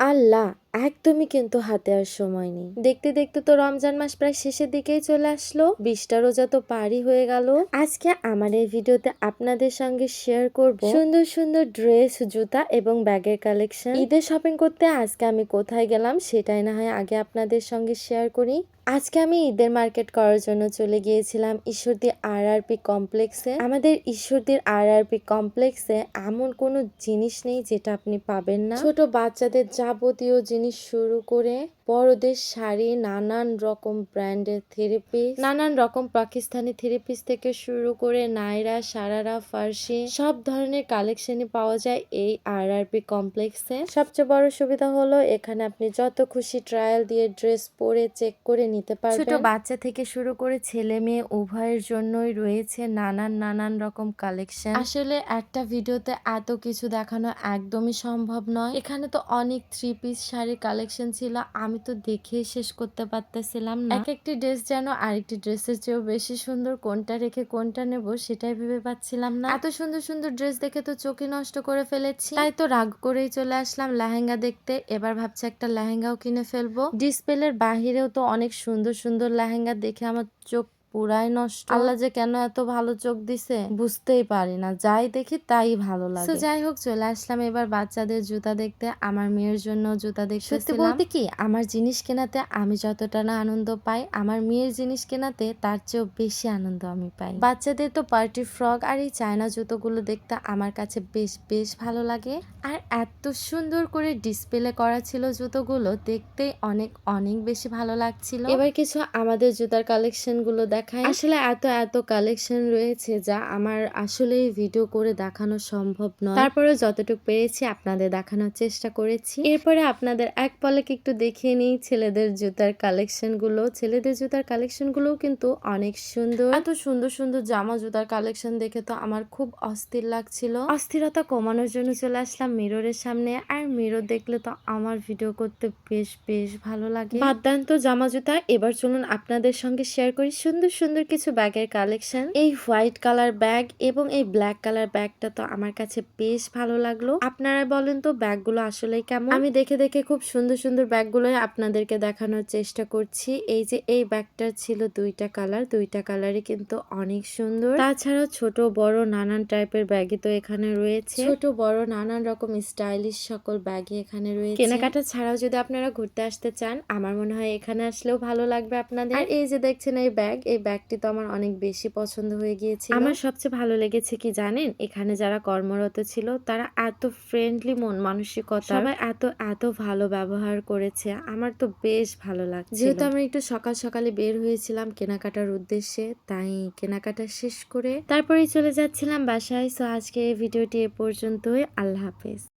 আল্লাহ একদমই কিন্তু হাতে আর সময় নেই। দেখতে দেখতে তো রমজান মাস প্রায় শেষের দিকেই চলে আসলো। বিশটা রোজা তো পারই হয়ে গেল। আজকে আমার এই ভিডিওতে আপনাদের সঙ্গে শেয়ার করব সুন্দর সুন্দর ড্রেস জুতা এবং ব্যাগের কালেকশন ঈদের শপিং করতে আজকে আমি কোথায় গেলাম সেটাই না হয় আগে আপনাদের সঙ্গে শেয়ার করি। আজকে আমি ঈদের মার্কেট করার জন্য চলে গিয়েছিলাম ঈশ্বরদী আর পি কমপ্লেক্সে আমাদের ঈশ্বরদীর আর পি কমপ্লেক্সে এমন কোনো জিনিস নেই যেটা আপনি পাবেন না। ছোট বাচ্চাদের যাবতীয় জিনিস শুরু করে বড়দের শাড়ি নানান রকম ব্র্যান্ডের থেরাপি নানান রকম পাকিস্তানি থেরাপিস থেকে শুরু করে নাইরা সারারা ফার্সি সব ধরনের কালেকশনই পাওয়া যায় এই আর আর পি কমপ্লেক্সে সবচেয়ে বড় সুবিধা হলো এখানে আপনি যত খুশি ট্রায়াল দিয়ে ড্রেস পরে চেক করে নিতে পারবেন। ছোট বাচ্চা থেকে শুরু করে ছেলে মেয়ে উভয়ের জন্যই রয়েছে নানান নানান রকম কালেকশন আসলে একটা ভিডিওতে এত কিছু দেখানো একদমই সম্ভব নয়। এখানে তো অনেক থ্রি পিস শাড়ির কালেকশন ছিল আমি তো দেখেই শেষ করতে পারতেছিলাম না। এক একটি ড্রেস যেন আরেকটি ড্রেসের চেয়েও বেশি সুন্দর কোনটা রেখে কোনটা নেব সেটাই ভেবে পাচ্ছিলাম না। এত সুন্দর সুন্দর ড্রেস দেখে তো চোখই নষ্ট করে ফেলেছি। তাই তো রাগ করেই চলে আসলাম লেহেঙ্গা দেখতে এবার ভাবছি একটা লেহেঙ্গাও কিনে ফেলব। ডিসপ্লের বাহিরেও তো অনেক সুন্দর সুন্দর লেহেঙ্গা দেখে আমার চোখ পুরাই নষ্ট। আল্লাহ যে কেন এত ভালো চোখ দিছে বুঝতেই পারি না। যাই দেখি তাই ভালো লাগে। যাই হোক চলে আসলাম এবার বাচ্চাদের জুতা দেখতে। আমার মেয়ের জন্য জুতা দেখতে সত্যি বলতে কি আমার জিনিস কেনাতে আমি যতটা না আনন্দ পাই আমার মেয়ের জিনিস কেনাতে তার চেয়েও বেশি আনন্দ আমি পাই। বাচ্চাদের তো পার্টি ফ্রক আর এই চায়না জুতোগুলো দেখতে আমার কাছে বেশ বেশ ভালো লাগে। আর এত সুন্দর করে ডিসপ্লে করা ছিল জুতোগুলো দেখতে অনেক অনেক বেশি ভালো লাগছিল। এবার কিছু আমাদের জুতার কালেকশনগুলো দেখাই আসলে এত এত কালেকশন রয়েছে যা আমার আসলে ভিডিও করে দেখানো সম্ভব নয়। তারপরে যতটুকু পেরেছি আপনাদের দেখানোর চেষ্টা করেছি। এরপরে আপনাদের এক পলকে একটু দেখিয়ে নিই ছেলেদের জুতার কালেকশনগুলো। ছেলেদের জুতার কালেকশন গুলোও কিন্তু অনেক সুন্দর। এত সুন্দর সুন্দর জামা জুতার কালেকশন দেখে তো আমার খুব অস্থির লাগছিল। অস্থিরতা কমানোর জন্য চলে আসলাম মিররের সামনে। আর মিরর দেখলে তো আমার ভিডিও করতে বেশ বেশ ভালো লাগে। বাদ তো জামা জুতা এবার চলুন আপনাদের সঙ্গে শেয়ার করি সুন্দর সুন্দর সুন্দর কিছু ব্যাগের কালেকশন এই হোয়াইট কালার ব্যাগ এবং এই ব্ল্যাক কালার ব্যাগটা তো আমার কাছে বেশ ভালো লাগল। আপনারা বলেন তো, ব্যাগগুলো আসলে কেমন? আমি দেখে দেখে খুব সুন্দর সুন্দর ব্যাগগুলো আপনাদেরকে দেখানোর চেষ্টা করছি। এই যে, এই ব্যাগটার ছিল দুইটা কালার দুইটা কালারই কিন্তু অনেক সুন্দর। তাছাড়া ছোট, বড় নানান টাইপের ব্যাগই তো এখানে রয়েছে। ছোট, বড় নানান রকম স্টাইলিশ সকল ব্যাগই এখানে রয়েছে। কেনাকাটা ছাড়াও যদি আপনারা ঘুরতে আসতে চান, আমার মনে হয় এখানে আসলেও ভালো লাগবে আপনাদের। আর এই যে, দেখছেন এই ব্যাগ এই ব্যাগটি তো আমার অনেক বেশি পছন্দ হয়ে গিয়েছে আমার সবচেয়ে ভালো লেগেছে কি জানেন? এখানে যারা কর্মরত ছিল তারা এত ফ্রেন্ডলি মন মানসিকতা সবাই এত এত ভালো ব্যবহার করেছে। আমার তো বেশ ভালো লাগছে যেহেতু আমি একটু সকাল সকালে বের হয়েছিলাম কেনাকাটার উদ্দেশ্যে তাই কেনাকাটা শেষ করে তারপরেই চলে যাচ্ছিলাম বাসায়। সো আজকে এই ভিডিওটি এ পর্যন্তই। আল্লাহ হাফেজ।